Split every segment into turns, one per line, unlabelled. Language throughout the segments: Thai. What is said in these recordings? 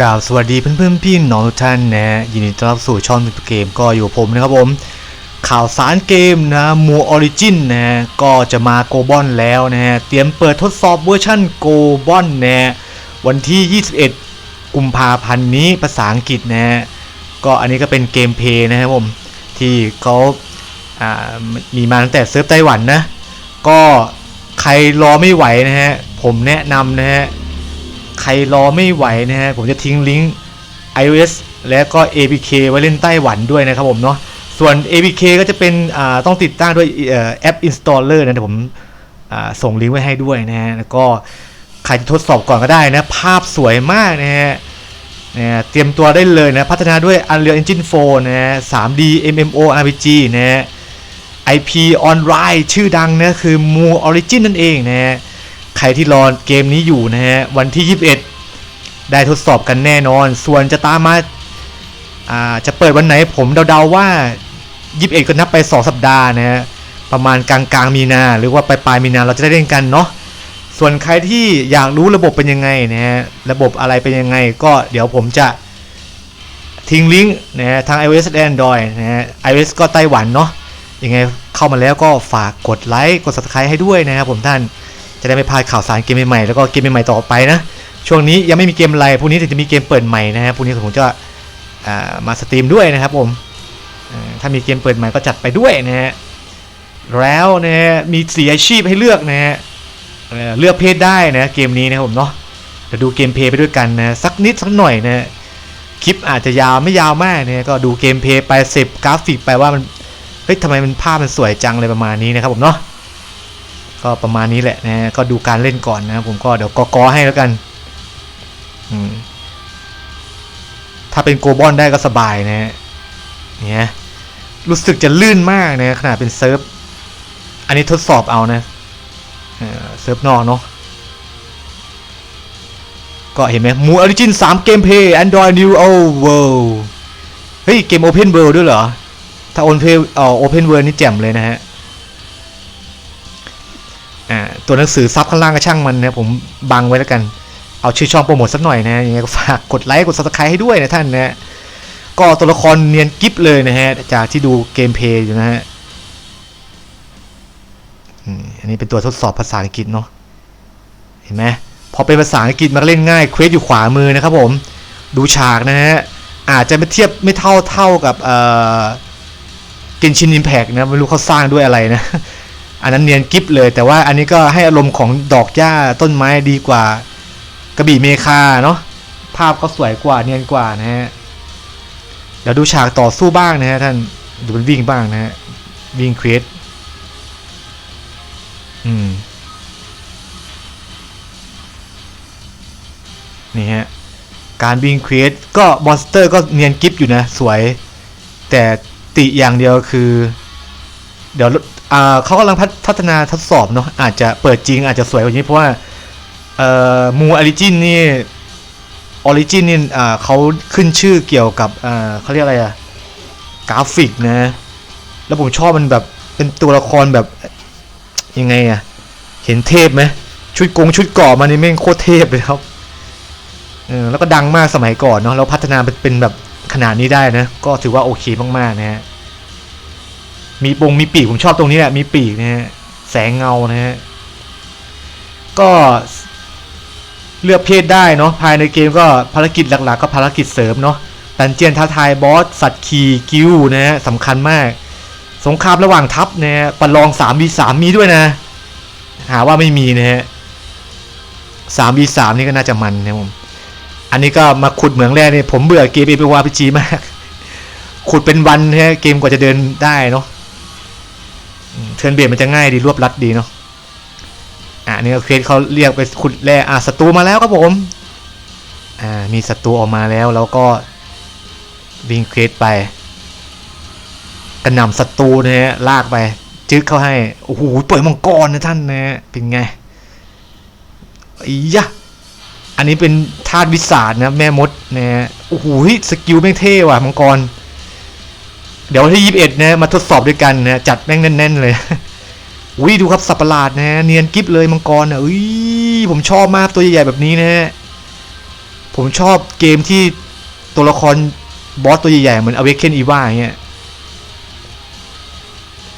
กล่าวสวัสดีเพื่อนๆพี่น้องทุกท่านนะฮะยินดีต้อนรับสู่ช่องมิเกมก็อยู่กับผมนะครับผม ข่าวสารเกมนะมูออริจินนะฮะก็จะมาโกบอนแล้วนะฮะเตรียมเปิดทดสอบเวอร์ชันโกบอนนะฮะวันที่ 21 กุมภาพันธ์นี้ภาษาอังกฤษนะฮะก็อันนี้ก็เป็นเกมเพย์นะครับผมที่เขาอ่ามีมาตั้งแต่เซิร์ฟไต้หวันนะก็ใครรอไม่ไหวนะฮะผมแนะนำนะฮะ ใครรอไม่ไหวนะฮะผมจะทิ้งลิงก์ iOS และก็ APK ไว้เล่นไต้หวันด้วยนะครับผมเนาะส่วน APK ก็จะเป็นต้องติดตั้งด้วยอแอป Installer นะผมส่งลิงก์ไว้ให้ด้วยนะฮะแล้วก็ใครจะทดสอบก่อนก็ได้นะ ภาพสวยมากนะฮะนะเตรียมตัวได้เลยนะ พัฒนาด้วย Unreal Engine 4 นะฮะ 3D MMO RPG นะฮะ IP Online ชื่อดังนะคือ m o Origin นั่นเองนะฮะ ใครที่รอเกมนี้อยู่นะฮะวันที่ 21 ได้ทดสอบกันแน่นอน ส่วนจะตามมาาจะเปิดวันไหนผมเดาๆว่า 21 ก็นับไป 2 สัปดาห์นะฮะประมาณกลางกลางๆมีนา หรือว่าปลายปลายมีนาเราจะได้เล่นกันเนาะส่วนใครที่อยากรู้ระบบเป็นยังไงนะฮะระบบอะไรเป็นยังไง ก็เดี๋ยวผมจะทิ้งลิงก์นะฮะทาง iOS และ Android นะฮะ iOS ก็ไต้หวันเนาะยังไงเข้ามาแล้วก็ฝากกดไลค์กด subscribe ให้ด้วยนะครับผมท่าน จะได้ไม่พลาดข่าวสารเกมใหม่ๆแล้วก็เกมใหม่ๆต่อไปนะ ช่วงนี้ยังไม่มีเกมอะไรพรุ่งนี้จะมีเกมเปิดใหม่นะฮะพรุ่งนี้ผมจะามาสตรีมด้วยนะครับผมถ้ามีเกมเปิดใหม่ก็จัดไปด้วยนะฮะแล้วนะฮะมีสีอาชีพให้เลือกนะฮะเเลือกเพศได้นะเกมนี้นะครับผมเนาะเดี๋ยวดูเกมเพย์ไปด้วยกันนะสักนิดสักหน่อยนะคลิปอาจจะยาวไม่ยาวมากนะก็ดูเกมเพย์ไปเสพกราฟิกไปว่ามันเฮ้ยทำไมมันภาพมันสวยจังเลยประมาณนี้นะครับผมเนาะ ก็ประมาณนี้แหละนะก็ดูการเล่นก่อนนะผมก็เดี๋ยวกอกอให้แล้วกันถ้าเป็นโกบอลได้ก็สบายนะเนี่ยรู้สึกจะลื่นมากนะขนาดเป็นเซิร์ฟ อันนี้ทดสอบเอานะเซิร์ฟนอกเนาะก็เห็นไหมมูออริจิน3เกมเพย์ Android New o World เฮ้ย เกม Open World ด้วยเหรอ ถ้า Open เอ่อ Open World นี่แจ่มเลยนะฮะ อ่าตัวหนังสือซับข้างล่างก็ช่างมันนะผมบังไว้แล้วกัน เอาชื่อช่องโปรโมทสักหน่อยนะยังไงก็ฝากกดไลค์กดซับสไครต์ให้ด้วยนะท่านนะก็ตัวละครเนียนกิฟเลยนะฮะจากที่ดูเกมเพย์อยู่นะฮะอันนี้เป็นตัวทดสอบภาษาอังกฤษเนาะเห็นไหมพอเป็นภาษาอังกฤษมันเล่นง่ายเควสอยู่ขวามือนะครับผมดูฉากนะฮะอาจจะไม่เทียบไม่เท่าเท่ากับเอ่อเกนชินอิมแพกนะไม่รู้เขาสร้างด้วยอะไรนะ อันนั้นเนียนกิฟเลย แต่ว่าอันนี้ก็ให้อารมณ์ของดอกหญ้าต้นไม้ดีกว่ากระบี่เมคาเนาะภาพก็สวยกว่าเนียนกว่านะฮะเดี๋ยวดูฉากต่อสู้บ้างนะฮะท่านดูมันวิ่งบ้างนะฮะวิ่งเครสอืมนี่ฮะการวิ่งเครสก็มอนสเตอร์ก็เนียนกิฟอยู่นะ สวย แต่ติอย่างเดียวคือ เดี๋ยว เขากำลังพัฒนาทดสอบเนาะอาจจะเปิดจริงอาจจะสวยกว่านี้เพราะว่ามูออริจินนี่ออริจินนี่เขาขึ้นชื่อเกี่ยวกับเขาเรียกอะไรอะกราฟิกนะ แล้วผมชอบมันแบบเป็นตัวละครแบบยังไงอะเห็นเทพไหมชุดกงชุดเกราะมันนี่แม่งโคตรเทพเลยครับแล้วก็ดังมากสมัยก่อนเนาะแล้วพัฒนาเป็นเป็นแบบขนาดนี้ได้นะ ก็ถือว่าโอเคมากๆนะฮะ มีปงมีปีกผมชอบตรงนี้แหละมีปีกนะฮะแสงเงานะฮะก็เลือกเพศได้เนาะภายในเกมก็ภารกิจหลักๆ ก็ภารกิจเสริมเนาะดันเจียนท้าทายบอสสัตว์ขี่กิวนะฮะสำคัญมาก สงครามระหว่างทัพนะฮะประลอง3 v 3มีด้วยนะ หาว่าไม่มีนะฮะ3 v 3นี่ก็น่าจะมันนะผมอันนี้ก็มาขุดเหมืองแร่เนี่ยผมเบื่อเกมเอพีวาพีจีมาก ขุดเป็นวันนะฮะเกมกว่าจะเดินได้เนาะ เทิร์นเบรมันจะง่ายดีรวบรัดดีเนาะอะนี่เคสเขาเรียกไปขุดแร่อะศัตรูมาแล้วครับผมอ่ามีศัตรูออกมาแล้วแล้วก็วิงเคสไปกระหน่ำศัตรูนะฮะลากไป จึ๊กเข้าให้โอ้โหเปล่อยมังกรนะท่านนะฮะเป็นไงอียะอันนี้เป็นธาตุวิสาดนะแม่มดนะฮะโอ้โหสกิลแม่งเท่ว่ะมังกร เดี๋ยววันที่ 21 นะมาทดสอบด้วยกันนะจัดแม่งแน่น ๆ เลยอุ้ยดูครับสับประหลาดนะฮะเนียนกิฟเลยมังกรอะอุ้ยผมชอบมากตัวใหญ่ๆแบบนี้นะฮะผมชอบเกมที่ตัวละครบอสตัวใหญ่ๆเหมือน Awaken Eva อย่าเงี้ย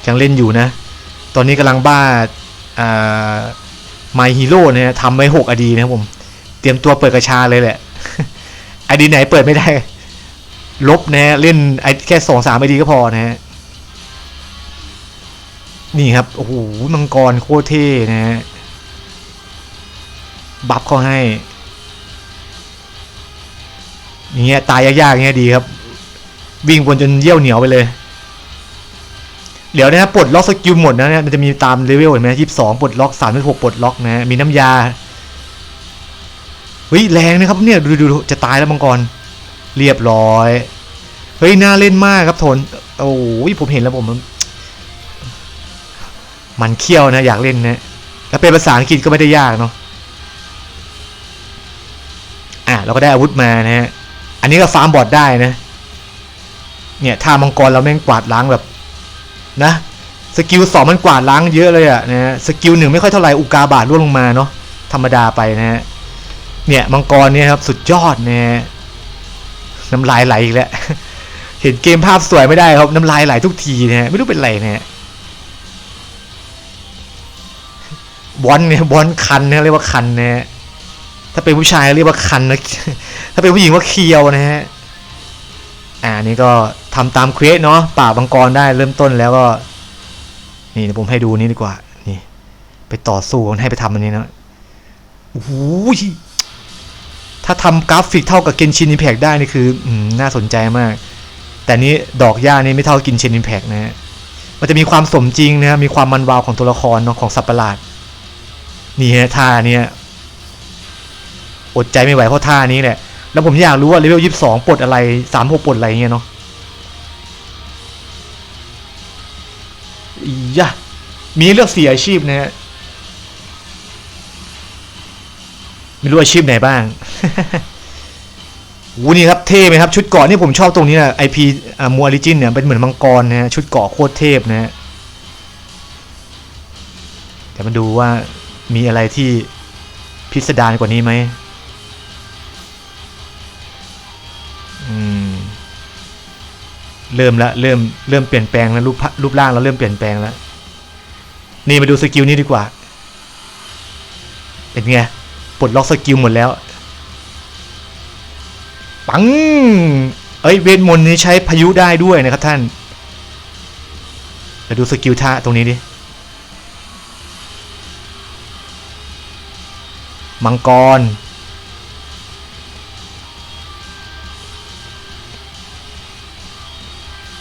ยังเล่นอยู่นะ ตอนนี้กำลังบ้าอ่า My Hero เนี่ยทำไว้หกอดีนะผม เตรียมตัวเปิดกระชาเลยแหละ อดีไหนเปิดไม่ได้ ลบนะฮะเล่นไอแค่สองสามไอดีก็พอนะฮะนี่ครับโอ้โหมังกรโคตรเท่นะฮะบัฟเขาให้อย่างเงี้ยตายยากๆเงี้ยดีครับ วิ่งวนจนเยี่ยวเหนียวไปเลย เดี๋ยวนะปลดล็อกสกิลหมดนะเนี่ยมันจะมีตามเลเวลเห็นไหมยี่สิบสองปลดล็อกสามหกปลดล็อกนะมีน้ำยาเฮ้ยแรงนะครับเนี่ยดูดูจะตายแล้วมังกร เรียบร้อย เฮ้ย น่าเล่นมากครับทน โอ้ยผมเห็นแล้วผม มันเคี้ยวนะ อยากเล่นนะ แล้วเป็นภาษาอังกฤษก็ไม่ได้ยากเนาะ อะ เราก็ได้อาวุธมานะฮะ อันนี้ก็ฟาร์มบอร์ดได้นะ เนี่ยท่ามังกรเราแม่งกวาดล้างแบบนะสกิลสองมันกวาดล้างเยอะเลยอะนะฮะสกิลหนึ่งไม่ค่อยเท่าไหร่อุกาบาตร่วงลงมาเนาะธรรมดาไปนะฮะเนี่ยมังกรเนี่ยครับสุดยอดนะฮะ น้ำลายไหลอีกแล้ว เห็นเกมภาพสวยไม่ได้ครับ น้ำลายไหลทุกทีนะฮะไม่รู้เป็นไรนะฮะบอลเนี่ยบอลคันนะเรียกว่าคันนะฮะถ้าเป็นผู้ชายเรียกว่าคันนะถ้าเป็นผู้หญิงว่าเคียวนะฮะอ่านี่ก็ทำตามเควสเนาะป่าบังกรได้เริ่มต้นแล้วก็ นี่เดี๋ยวผมให้ดูนี่ดีกว่า นี่ ไปต่อสู้ให้ไปทำอันนี้นะโอ้โห ถ้าทำกราฟิกเท่ากับเกนชินอิมแพกได้นี่คืออน่าสนใจมาก แต่นี้ดอกหญ้านี่ไม่เท่ากินชินอิมแพกนะฮะมันจะมีความสมจริงนะมีความมันวาวของตัวละครเนาะของสัตว์ประหลาดนี่ฮะท่าเนี่ยอดใจไม่ไหวเพราะท่านี้แหละ แล้วผมอยากรู้ว่าเลเวลยี่สิบสองปลดอะไรสามหกปลดอะไรเงี้ยเนาะอียะมีเลือกสี่อาชีพนะฮะ ไม่รู้อาชีพไหนบ้างวูนี่ครับเท่ไหมครับ ชุดเกาะนี่ผมชอบตรงนี้นะไอพีมูออริจินเนี่ยเป็นเหมือนมังกรนะฮะชุดเกาะโคตรเทพนะฮะเดี๋ยวมาดูว่ามีอะไรที่พิสดารกว่านี้ไหมเริ่มละเริ่มเริ่มเปลี่ยนแปลงแล้วรูปรูปร่างเราเริ่มเปลี่ยนแปลงแล้ว นี่มาดูสกิลนี้ดีกว่า เป็นไง ปลดล็อกสกิลหมดแล้ว ปัง เอ้ยเวทมนต์นี้ใช้พายุได้ด้วยนะครับท่านมาดูสกิลท่าตรงนี้ดิ มังกร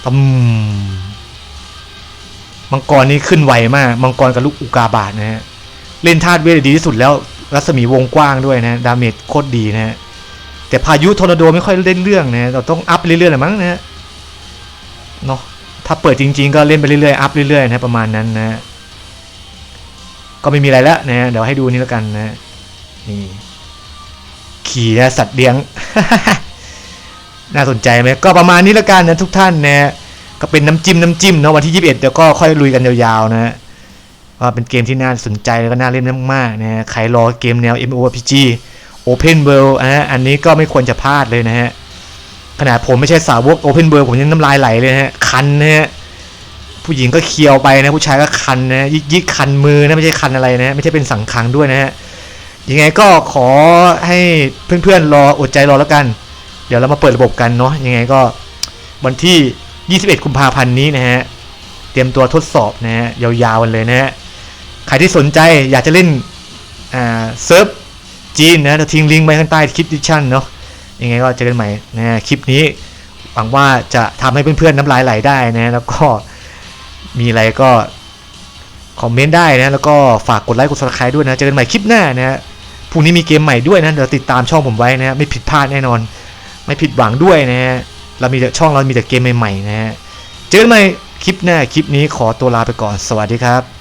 ตึมมังกรนี่ขึ้นไวมาก มังกรกับลูกอุกาบาตนะฮะ เล่นธาตุเวทดีที่สุดแล้ว รัศมีวงกว้างด้วยนะดาเมจโคตรดีนะฮะแต่พายุทอร์นาโดไม่ค่อยเล่นเรื่องนะเราต้องอัพเรื่อยๆแหละมั้งนะเนาะถ้าเปิดจริง ๆ ก็เล่นไปเรื่อยๆอัพเรื่อยๆนะประมาณนั้นนะก็ไม่มีอะไรแล้วนะเดี๋ยวให้ดูนี่แล้วกันนะนี่ขี่นะสัตว์เลี้ยง น่าสนใจไหมก็ประมาณนี้แล้วกันนะทุกท่านนะก็เป็นน้ำจิ้มน้ำจิ้มเนาะวันที่ 21เดี๋ยวก็ค่อยลุยกันยาวๆนะฮะ ว่าเป็นเกมที่น่าสนใจแล้วก็น่าเล่นมากๆนะฮะใครรอเกมแนว MMORPG Open World นะฮะอันนี้ก็ไม่ควรจะพลาดเลยนะฮะขนาดผมไม่ใช่สาวก Open World ผมยังน้ำลายไหลเลยนะฮะคันนะฮะผู้หญิงก็เคียวไปนะผู้ชายก็คันนะยิกยิกคันมือนะไม่ใช่คันอะไรนะไม่ใช่เป็นสังขังด้วยนะฮะยังไงก็ขอให้เพื่อนๆรออดใจรอแล้วกัน เดี๋ยวเรามาเปิดระบบกันเนาะยังไงก็วันที่ 21 กุมภาพันธ์นี้นะฮะ เตรียมตัวทดสอบนะฮะ ยาวๆกันเลยนะฮะ ครที่สนใจอยากจะเล่นเซิร์ฟจีนนะเราทิ้งลิงก์ไว้ข้างใต้คลิปดิชั่นเนาะยังไงก็เจอกันใหม่นะคลิปนี้หวังว่าจะทำให้เพื่อนๆน้ำลายไหลได้นะแล้วก็มีอะไรก็คอมเมนต์ได้นะแล้วก็ฝากกดไลค์กด subscribe ด้วยนะเจอกันใหม่คลิปหน้านะพรุ่งนี้มีเกมใหม่ด้วยนะเดี๋ยวติดตามช่องผมไว้นะฮะไม่ผิดพลาดแน่นอน ไม่ผิดหวังด้วยนะฮะเรามีแต่ช่องเรามีแต่เกมใหม่ๆนะฮะเจอกันใหม่คลิปหน้าคลิปนี้ขอตัวลาไปก่อนสวัสดีครับ